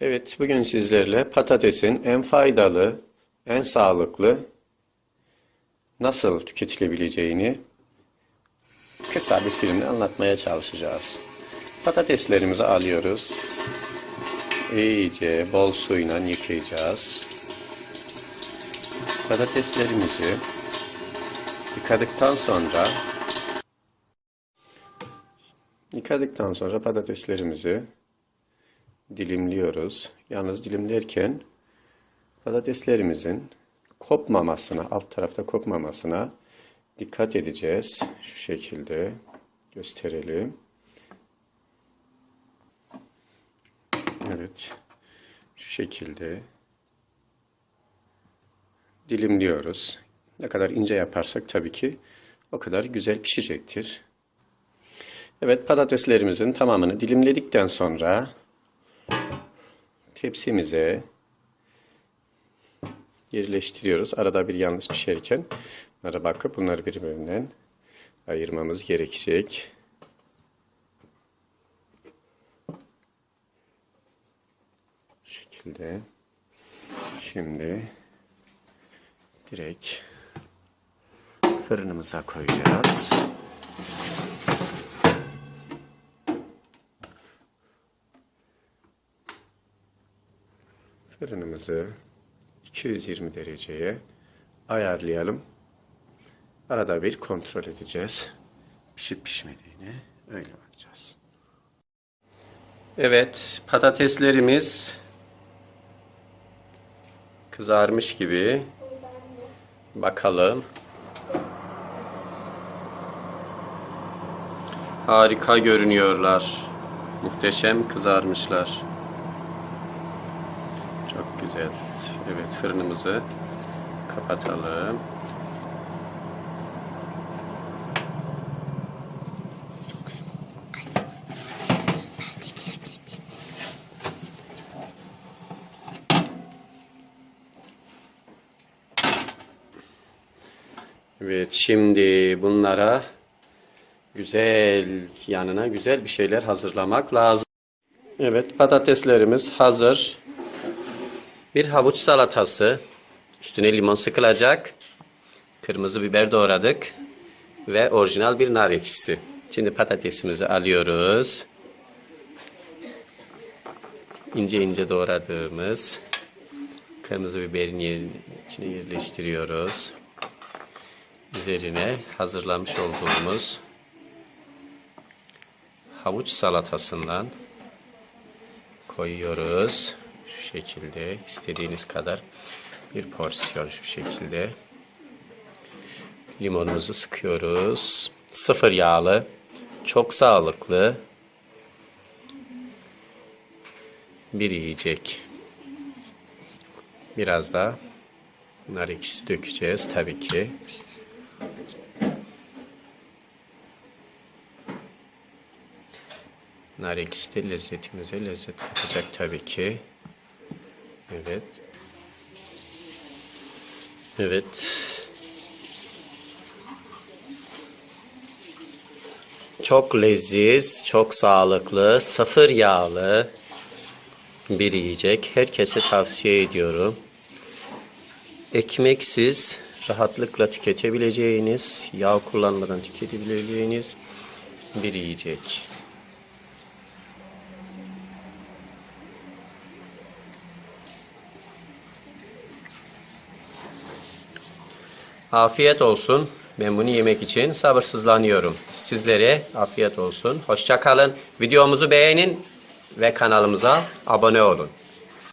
Evet, bugün sizlerle patatesin en faydalı, en sağlıklı nasıl tüketilebileceğini kısa bir filmle anlatmaya çalışacağız. Patateslerimizi alıyoruz. İyice bol suyla yıkayacağız. Patateslerimizi yıkadıktan sonra yıkadıktan sonra patateslerimizi dilimliyoruz. Yalnız dilimlerken patateslerimizin kopmamasına, alt tarafta kopmamasına dikkat edeceğiz. Şu şekilde gösterelim. Evet. Şu şekilde dilimliyoruz. Ne kadar ince yaparsak tabii ki o kadar güzel pişecektir. Evet patateslerimizin tamamını dilimledikten sonra tepsimize yerleştiriyoruz. Arada bir yalnız pişerken bunlara bakıp bunları birbirinden ayırmamız gerekecek. Bu şekilde. Şimdi direkt fırınımıza koyacağız. Fırınımızı 220 dereceye ayarlayalım. Arada bir kontrol edeceğiz. Pişip pişmediğini öyle bakacağız. Evet, patateslerimiz kızarmış gibi. Bakalım. Harika görünüyorlar. Muhteşem kızarmışlar. Çok güzel. Evet fırınımızı kapatalım. Evet şimdi bunlara güzel yanına güzel bir şeyler hazırlamak lazım. Evet patateslerimiz hazır. Bir havuç salatası. Üstüne limon sıkılacak. Kırmızı biber doğradık. Ve orijinal bir nar ekşisi. Şimdi patatesimizi alıyoruz. İnce ince doğradığımız kırmızı biberin içine yerleştiriyoruz. Üzerine hazırlamış olduğumuz havuç salatasından koyuyoruz. Şekilde istediğiniz kadar bir porsiyon şu şekilde. Limonumuzu sıkıyoruz. Sıfır yağlı, çok sağlıklı bir yiyecek. Biraz da nar ekşisi dökeceğiz tabii ki. Nar ekşisi de lezzetimize lezzet katacak tabii ki. Evet. Evet. Çok leziz, çok sağlıklı, sıfır yağlı bir yiyecek. Herkese tavsiye ediyorum. Ekmeksiz rahatlıkla tüketebileceğiniz, yağ kullanmadan tüketebileceğiniz bir yiyecek. Afiyet olsun. Ben bunu yemek için sabırsızlanıyorum. Sizlere afiyet olsun. Hoşça kalın. Videomuzu beğenin ve kanalımıza abone olun.